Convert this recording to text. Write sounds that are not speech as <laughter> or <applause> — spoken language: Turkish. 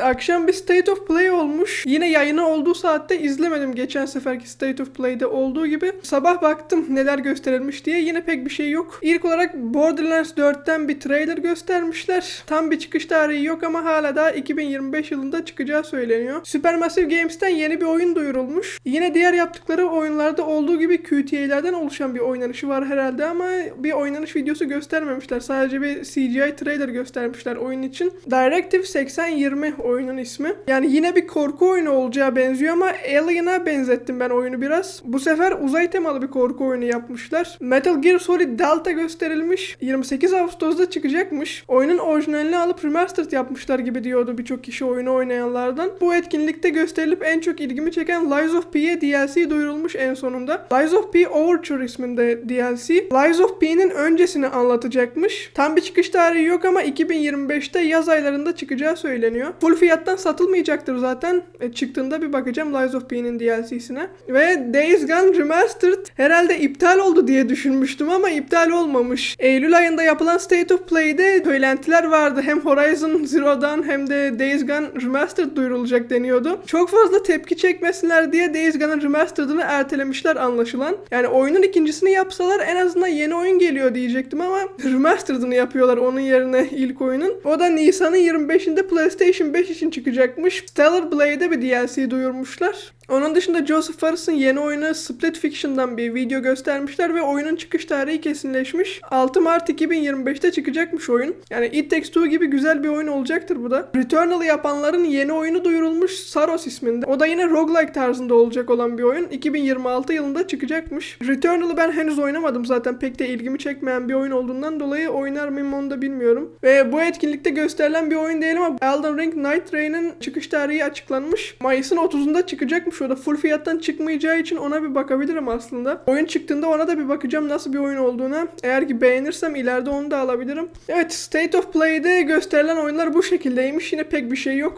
Akşam bir State of Play olmuş. Yine yayını olduğu saatte izlemedim geçen seferki State of Play'de olduğu gibi. Sabah baktım neler gösterilmiş diye yine pek bir şey yok. İlk olarak Borderlands 4'ten bir trailer göstermişler. Tam bir çıkış tarihi yok ama hala daha 2025 yılında çıkacağı söyleniyor. Supermassive Games'ten yeni bir oyun duyurulmuş. Yine diğer yaptıkları oyunlarda olduğu gibi QTA'lerden oluşan bir oynanışı var herhalde ama bir oynanış videosu göstermemişler. Sadece bir CGI trailer göstermişler oyun için. Directive 8020 oyunun ismi. Yani yine bir korku oyunu olacağı benziyor ama Alien'a benzettim ben oyunu biraz. Bu sefer uzay temalı bir korku oyunu yapmışlar. Metal Gear Solid Delta gösterilmiş. 28 Ağustos'ta çıkacakmış. Oyunun orijinalini alıp remastered yapmışlar gibi diyordu birçok kişi oyunu oynayanlardan. Bu etkinlikte gösterilip en çok ilgimi çeken Lies of P'ye DLC duyurulmuş en sonunda. Lies of P Overture isminde DLC. Lies of P'nin öncesini anlatacakmış. Tam bir çıkış tarihi yok ama 2025'te yaz aylarında çıkacağı söyleniyor. Full fiyattan satılmayacaktır zaten. E, çıktığında bir bakacağım Lies of P'nin DLC'sine. Ve Days Gone Remastered herhalde iptal oldu diye düşünmüştüm ama iptal olmamış. Eylül ayında yapılan State of Play'de söylentiler vardı. Hem Horizon Zero'dan hem de Days Gone Remastered duyurulacak deniyordu. Çok fazla tepki çekmesinler diye Days Gone Remastered'ını ertelemişler anlaşılan. Yani oyunun ikincisini yapsalar en azından yeni oyun geliyor diyecektim ama <laughs> Remastered'ını yapıyorlar onun yerine ilk oyunun. O da Nisan'ın 25'inde PlayStation 5 için çıkacakmış. Stellar Blade'e bir DLC duyurmuşlar. Onun dışında Joseph Fares'ın yeni oyunu Split Fiction'dan bir video göstermişler ve oyunun çıkış tarihi kesinleşmiş. 6 Mart 2025'te çıkacakmış oyun. Yani It Takes Two gibi güzel bir oyun olacaktır bu da. Returnal yapanların yeni oyunu duyurulmuş Saros isminde. O da yine roguelike tarzında olacak olan bir oyun. 2026 yılında çıkacakmış. Returnal'ı ben henüz oynamadım zaten pek de ilgimi çekmeyen bir oyun olduğundan dolayı oynar mıyım onu da bilmiyorum. Ve bu etkinlikte gösterilen bir oyun değil ama Elden Ring Night Rain'in çıkış tarihi açıklanmış. Mayıs'ın 30'unda çıkacakmış o da full fiyattan çıkmayacağı için ona bir bakabilirim aslında. Oyun çıktığında ona da bir bakacağım nasıl bir oyun olduğuna. Eğer ki beğenirsem ileride onu da alabilirim. Evet State of Play'de gösterilen oyunlar bu şekildeymiş. Yine pek bir şey yok.